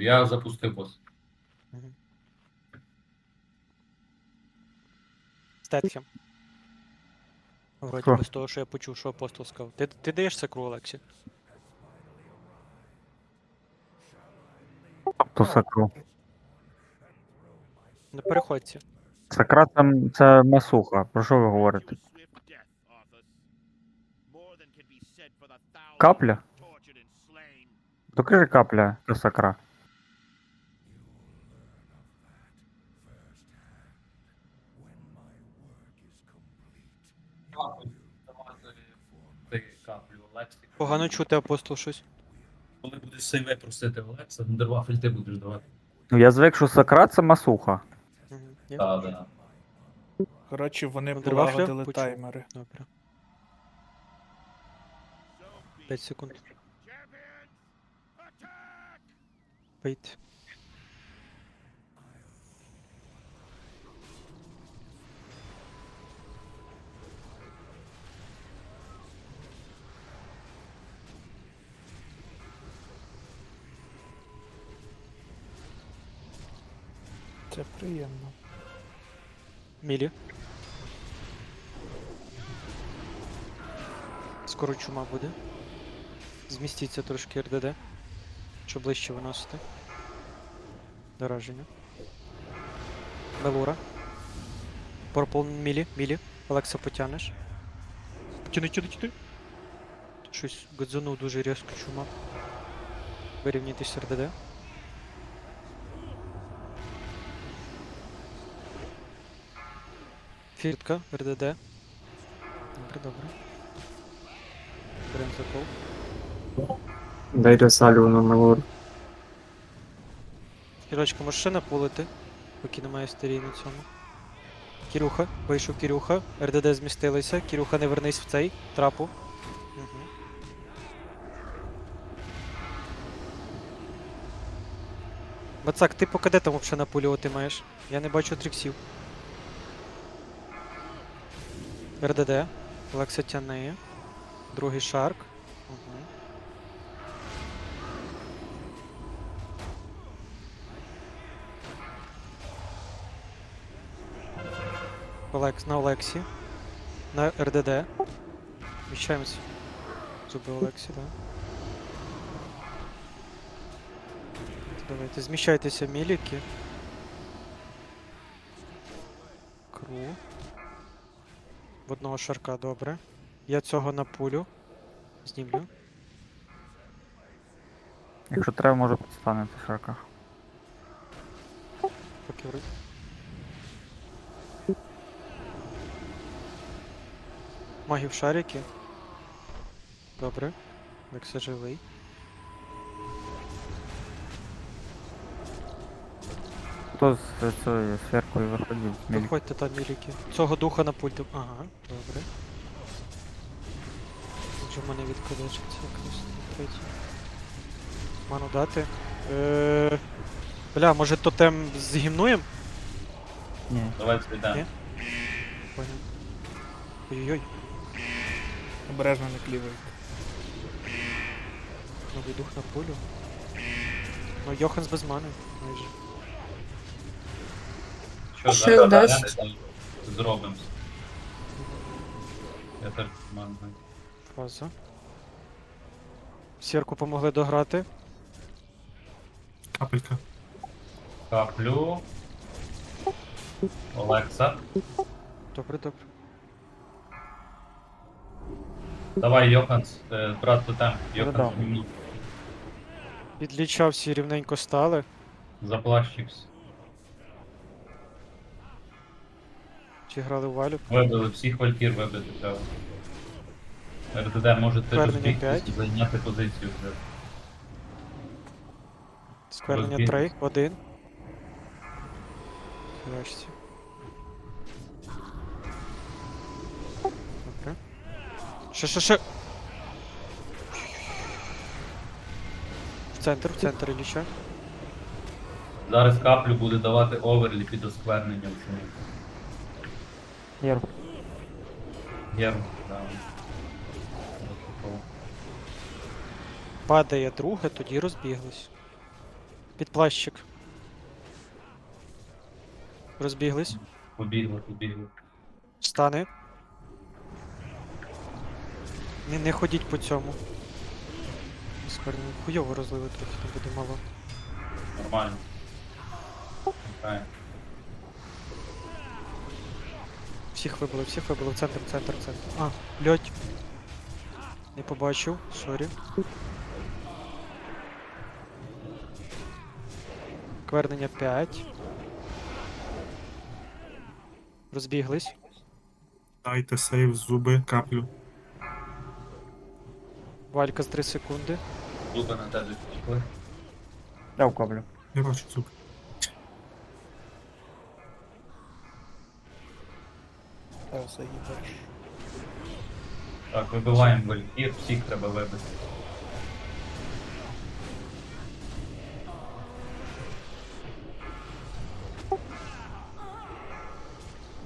Я запустив бос. Мгм. Стетхем. Вроді Що? би з того, що я почув, що апостол сказав. Ти, ти даєш сакру, Олексі? Тобто сакру. На переходці. Сакра це, це масуха. Про що ви говорите? Капля? То кажи капля, сакра. Погано чути апостол щось. Коли будеш сейве просити в Олекса, Вундервафель ти будеш давати. Ну я звик, що сакра це масуха. Є? Так, так. Коротше, вони полагодили Почув. таймери. Добре. 5 секунд. Вийти. Це приємно. Мілі. Скоро чума буде. Змістіться трошки РДД. Щоб ближче виносити. Дораження. Мелура. Порпл Мілі. Мілі. Олекса потянеш. Тяни, тяни, тяни. Щось гадзанув дуже різко чума. Вирівняйтесь РДД. Фіртка, РДД. Добре, добре. Берем закол. Дайте салю на Мелор. Кірочка, можеш ще напулити, поки немає старій на цьому. Кірюха, вийшов Кірюха, РДД змістилися, Кірюха не вернись в цей трапу. Угу. Бацак, ти по кадетам взагалі напулювати маєш? Я не бачу триксів. РДД, Олекса тяне. Другий шарк. Угу. Олекс на Олексі. На РДД. Вміщаємось. Зуби Олексі, да. Давайте, зміщайтеся міліки. Кру. В одного шарка, добре. Я цього на пулю. Знімлю. Якщо треба, може підстанете шарка. Поки Магів шарики. Добре. Лекса живий. Хто з цією сферкою виходив? Виходьте там міліки. Цього духа на пульт. Ага, добре. Вже в мене відколечиться на третій. Ману дати. Е... Бля, може тотем з гімнуєм? Ні. Давай звідемо. Ні. Понял. Ой-ой-ой, Обережно не клівають. новий дух на пулю. Ну, Йоханс без мани, майже. Що Ще зараз дасть. зробимо. Я так маю. Фаза. Сірку помогли дограти. Капелька. Каплю. Олекса. Добре, добре. Давай, Йоханс, е, брат тотем. Йоханс, Передав. мені. Підлічав всі рівненько стали. Заплащився. Чи грали в валю? Вибили, всіх валькір вибити треба. РДД можете Повернення розбігтись п'ять. зайняти позицію вже. Сквернення Розбіг. 3, 1. Хрещці. Ще, ще, ще. В центр, в центр Ілліча. Зараз каплю буде давати оверлі під оскверненням. чому. Єр. Герм, да. Падає друге, тоді розбіглись. Під плащик. Розбіглись. Побігли, побігли. Стане. Не, не ходіть по цьому. Скоро хуйово розливи трохи не буде мало. Нормально. Окей. Всіх вибили, всіх вибили. Центр, центр, центр. А, льоть. Не побачив, сорі. Квернення 5. Розбіглись. Дайте сейв, зуби, каплю. Валька з 3 секунди. Зуби на тебе пішли. Дав каплю. Я бачу заїбеш. Так, вибиваємо валькір, всіх треба вибити.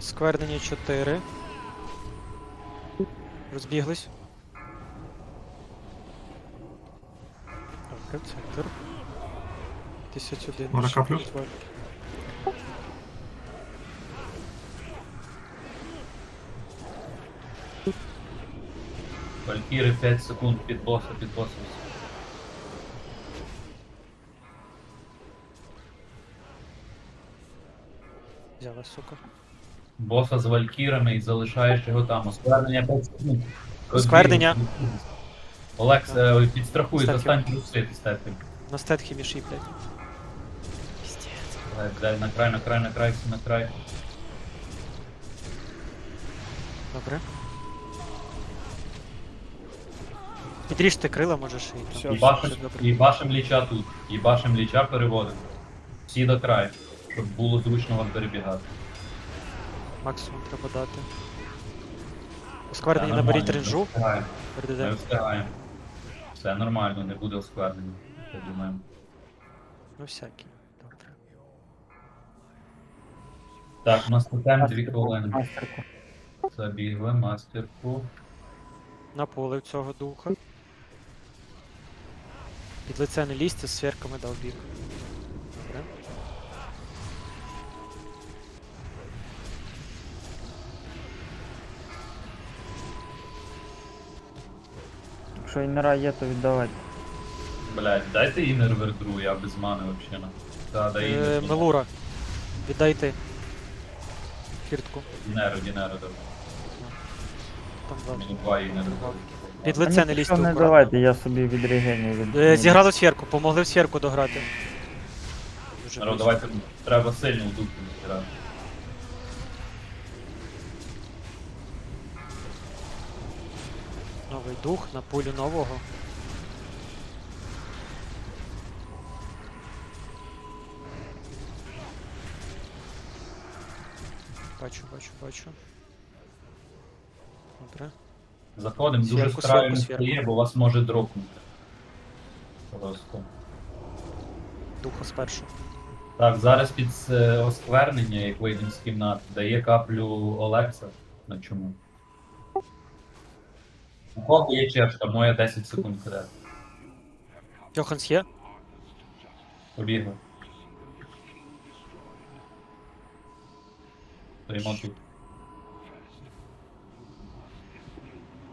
Сквернення 4. Розбіглись. Добре, центр. 51. Можна каплю? Валькіри 5 секунд під боса, під боса. Взяла, сука. Боса з валькірами і залишаєш його там. Осквернення 5 секунд. Осквернення. Олекс, е, підстрахуй, Статки. достань плюси стати. На стетхі міші, блядь. Піздець. Дай, дай, на край, на край, на край, на край. Добре. Підріжте крила, можеш і там. Всьо, І башим, все добре. і башим ліча тут. І башим ліча переводимо. Всі до краю, щоб було зручно вам перебігати. Максимум треба дати. Осквернення Та, наберіть нормально, ренжу. Ми встигаємо, Ми встигаємо. Все нормально, не буде ускладнення, Я думаю. Ну всякі. Добре. Так, у нас тотем 2 хвилини. Мастерку. Забігли, мастерку. На поле в цього духа. Під лице не лізьте, з сверками дав бік. Якщо інера є, то віддавати. Блять, дайте інер вердру, я без мани вообще на. Та, дай Е, інер. Мелура. Віддайте. Фіртку. Дінеру, дінеру давай. Там два. Мені два інери. Під лице ні, не лізьте. Не акуратно. давайте, я собі від регенів від. Е, Зіграли в сферку, помогли в сферку дограти. Дуже Народ, близько. давайте треба сильно в духу зіграти. Дух на пулю нового. Бачу, бачу, бачу. Добре. Заходимо, дуже Сверху, сверху, сверху. бо вас може дропнути. Просто. Духа спершу. Так, зараз під е, осквернення, як вийдемо з кімнати, дає каплю Олекса. На чому? У кого є чешка, моя 10 секунд кидає. Йоханс є? Побігли. Стоїмо тут.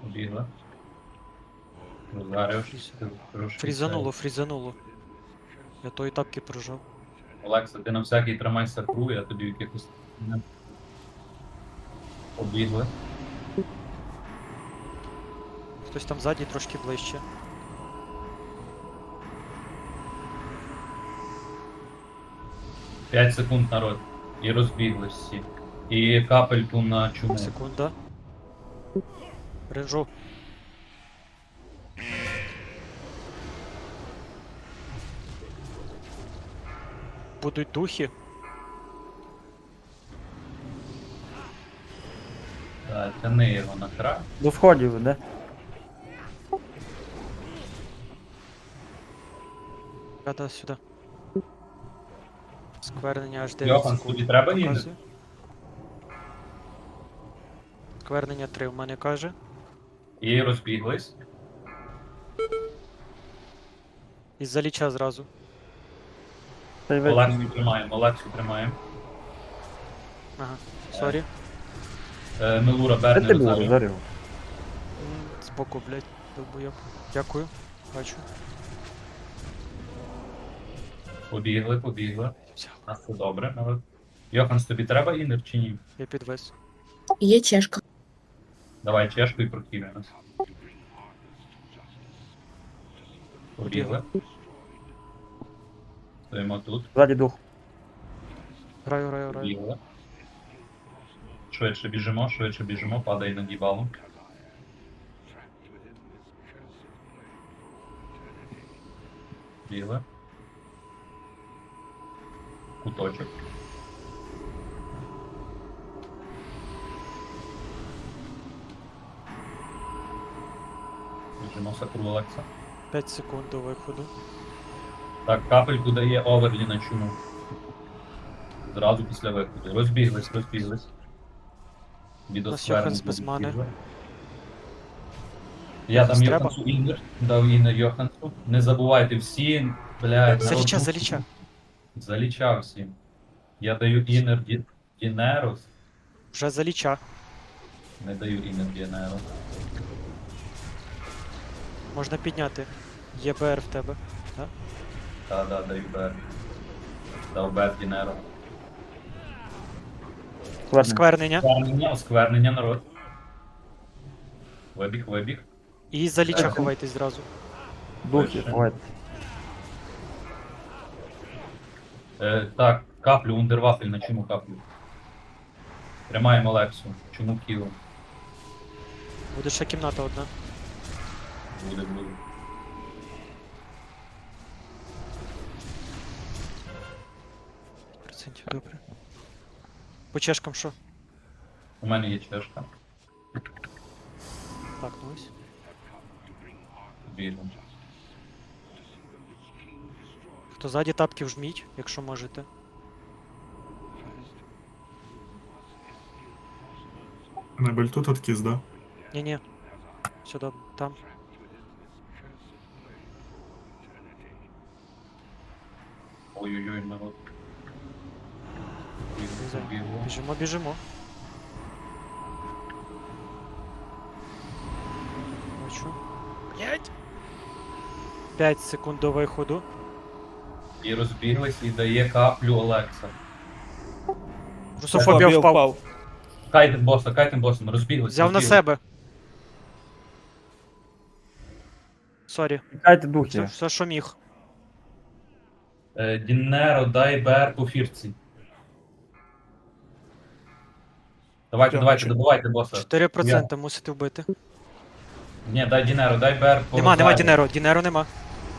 Побігли. Розгарившись. Фрізануло, фрізануло. Я тої тапки прожав. Олекса, ти на всякий тримайся кру, я тобі якихось. не- Побігли. Хтось там ззаді трошки ближче. П'ять секунд народ. І розбіглись всі. І капельку на чуму. Секунда. Ренжу. Будуть духи. Так, тяни його на край. До сходів, іде. Да, сюди. Сквернення аж 9 Йохан, секунд. тобі треба ніде? показує. Сквернення 3 в мене каже. І розбіглись. Із-за ліча зразу. Та й ви- Олексію тримаємо, Олексію тримаємо. Ага. Сорі. Е, Мелура Де Бернер ти був, зараз. Зарю? М, Збоку, блядь, долбойоб. Дякую. Бачу. Побігли, побігли. А все добре. але- Йоханс, тобі треба інер чи ні? Я підвез. Є чешка. Давай чешку і прокинемо. Побігли. Стоїмо тут, Ззаді дух. Граю, граю, граю. побігли. Швидше біжимо, швидше біжимо, падай на дібалу. Бігли. Куточок. Сакру Олекса. 5 секунд до виходу. Так, капельку дає оверлі на чуму. Зразу після виходу. Розбіглись, розбіглись. Від Йоханс без мани. розбігли. Я там Треба? Йохансу інер, дав інер Йохансу. Не забувайте всі, блядь. Заліча, народ- заліча. Залічав всім. Я даю інер Ді- Дінерос. Вже за ліча. Не даю інер Дінерос. Можна підняти. Є БР в тебе. Та, да, даю Бер. Дав Бер Дінеро. Скверний. Сквернення. Осквернення, народ. Вибіг, вибіг. І за ліча Так. ховайтесь зразу. Духи, ховайте. Е, так, каплю, ундервафель на чому каплю. Тримаємо Лексу. Чому кіло? Буде ще кімната одна. Буде, буде. Процентів, добре. По чешкам що? У мене є чешка. Так, ну ось. Бігом. Хто ззаді тапки вжміть, якщо можете. Небель тут откіз, да? Ні-ні. Сюди, там. Ой-ой-ой, народ. Біжимо, біжимо. Бачу. П'ять. П'ять секунд до виходу. І розбіглись, і дає каплю Олекса. Русофобія Фобія впав. Кайтем боса, кайтем босом, розбіглись. Взяв на розбіглись. себе. Сорі. Чекайте Все, духи. все, що міг. Е, Дінеро, дай БР по фірці. Давайте, Чого, давайте, добивайте боса. 4% мусите вбити. Ні, дай Дінеро, дай БР по Нема, нема ззаді. Дінеро, Дінеро нема.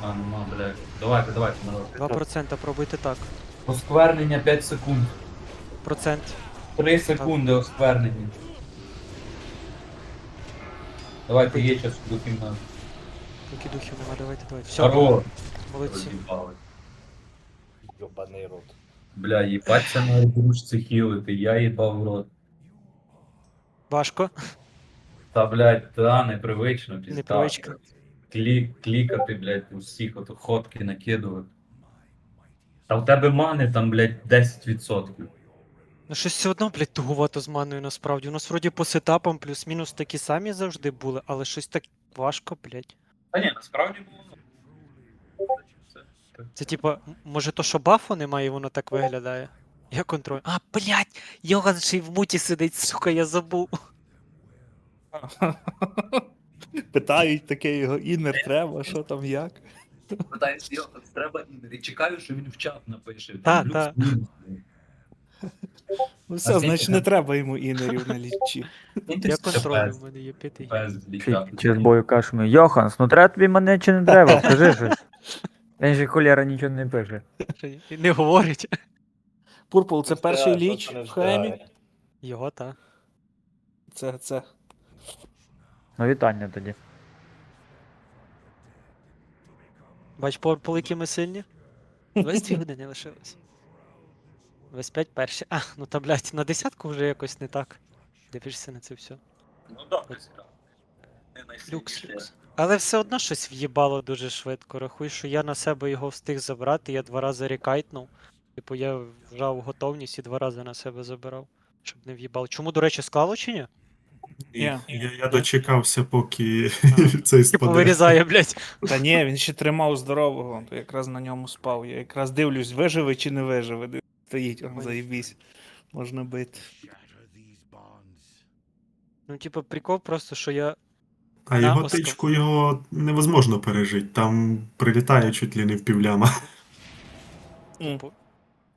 А, нема, блядь. Давайте, давайте, народ. 2% пробуйте так. Осквернення 5 секунд. Процент. 3 секунди осквернення. Давайте є час до кімнати. Поки духів нема, давайте, давайте. Все, Хорош. молодці. Роз'їбали. Йобаний рот. Бля, їбаться на дружці хілити, я їбав в рот. Важко. Та, блядь, та, непривично, пізда. Непривичка. Клік, клікати, блядь, усіх ото ходки накидувати. Та в тебе мани там, блядь, 10%. Ну щось все одно, блядь, тугувато з маною насправді. У нас вроді по сетапам плюс-мінус такі самі завжди були, але щось так важко, блядь. Та ні, насправді було. Це- це- Це типа, може то, що бафу немає, і воно так виглядає. Я контроль. А, блядь! Йоган ще й в муті сидить, сука, я забув. Питають таке його інер треба, що там як. Питаюся, його, треба інер. І чекаю, що він в чат напише. Та, Плюс та. мінус. Ну все, значить не треба йому інерів на лічі. Я контролю, в мене є п'ятий. без ліка. Чи бою кажемо, Йоханс, ну треба тобі мене чи не треба? Скажи щось. Він же холєра нічого не пише. І Не говорить. Пурпл це перший ліч в хемі. Його та. Це, це. Ну вітання тоді. Бач, по, по які ми сильні? 22 години лишилось. 25 перші. А, ну та блядь, на десятку вже якось не так. Дивишся на це все. Ну добре, цікаво. Не Люкс, найсильніше. люкс. Але все одно щось в'їбало дуже швидко. Рахуй, що я на себе його встиг забрати, я два рази рекайтнув. Типу я вжав готовність і два рази на себе забирав. Щоб не в'їбало. Чому, до речі, склало чи ні? І. Я, я дочекався, поки цей Типу спаде. вирізає, блядь. Та ні, він ще тримав здорового, то якраз на ньому спав. Я якраз дивлюсь, виживе чи не виживе. Стоїть, он, заїбісь. Можна бити. Ну, типу, прикол просто, що я. А На його оскал. тичку його невозможно пережити. Там прилітає чуть ли не в півляма. Типу,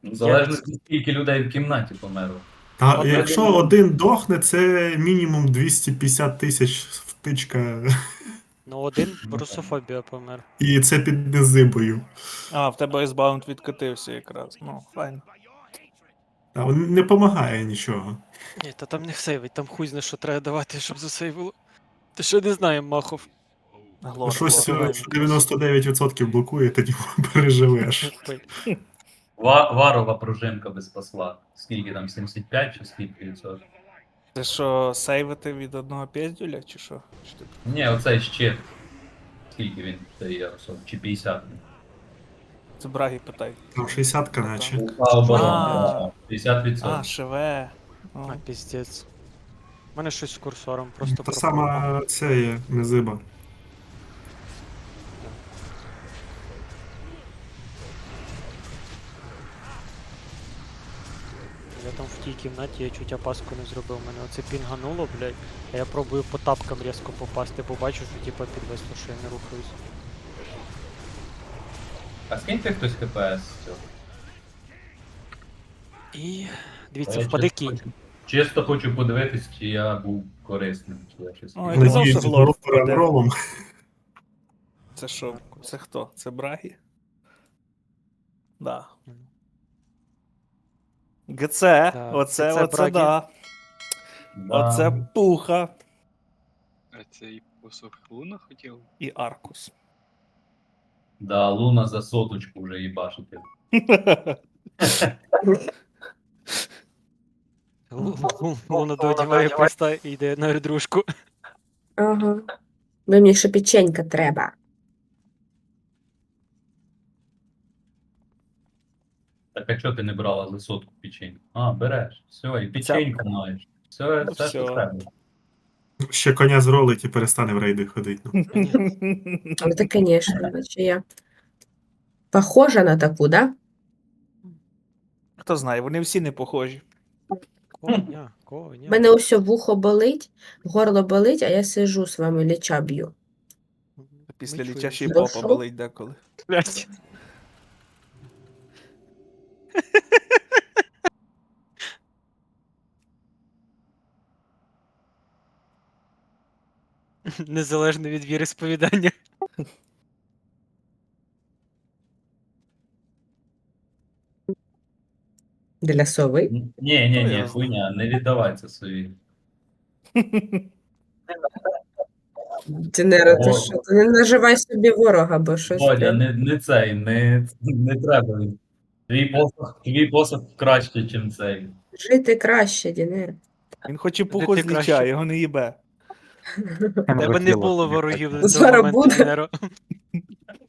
Залежно від скільки людей в кімнаті померло. Та Одна якщо людина. один дохне, це мінімум 250 тисяч втичка, Ну, один русофобія помер. і це під незибою. А, в тебе Icebound відкатився якраз. Ну, файн. Та не допомагає нічого. Ні, та там не сейвить, там хуй зна, що треба давати, щоб засейвило. Ти що не знаємо, Махов. Глор, Щось глор. е, 99% блокує, тоді переживеш. Варова пружинка без посла. Скільки там, 75 чи скільки відсотків? Це що, сейвити від одного піздюля, чи що? Чи ти- Ні, оцей щит. Скільки він дає особо? Чи 50? Це браги питай. Там 60-ка наче. А, оборона. А. 50%. А, шеве. О, А, піздець. У мене щось з курсором, просто Та пропало. сама це є незиба. Я там в тій кімнаті, я чуть опаску не зробив. Мене оце пінгануло, блядь. А я пробую по тапкам різко попасти, бо бачу, що типа підвесло, що я не рухаюсь. А скиньте хтось КПС з цього. І. Дивіться, Я впаде чисто кінь. хочу- Чисто хочу подивитись, чи я був корисним. Чи я щось Ой, Надіюсь, Глор впаде. Це що? Це хто? Це браги? Да. ГЦ, Так, оце, це оце да. Да. Оце пуха А цей посох луна хотів? і Аркус. Да, Луна за соточку вже їбашити. Воно доодіває поста і йде на редружку. Ага. Ви мені ще печенька треба. Так а чого ти не брала за сотку печеньку? А, береш. Все, і печеньку маєш. Все, Ну, все, що всьо. треба. Ще коня зролить і перестане в рейди ходити. Ну. Ну, це, звісно, наче я похожа на таку, да? Хто знає, вони всі не похожі. Коня, У коня. мене ось вухо болить, горло болить, а я сижу з вами ліча б'ю. Після літячої попа болить деколи. Блядь. Незалежно від віри сповідання. Для сови. Ні, ні, Ну, ні, хуйня, не віддавай це собі. Дінера, ти О. що? Ти не наживай собі ворога, бо щось. Прям- не, не цей, не, не треба. Твій посох, твій посох краще, ніж цей. Жити краще, Діне. Він хоче пуху з ніча, його не їбе. Тебе не було ворогів до цього Зараз моменту, буде. Неро.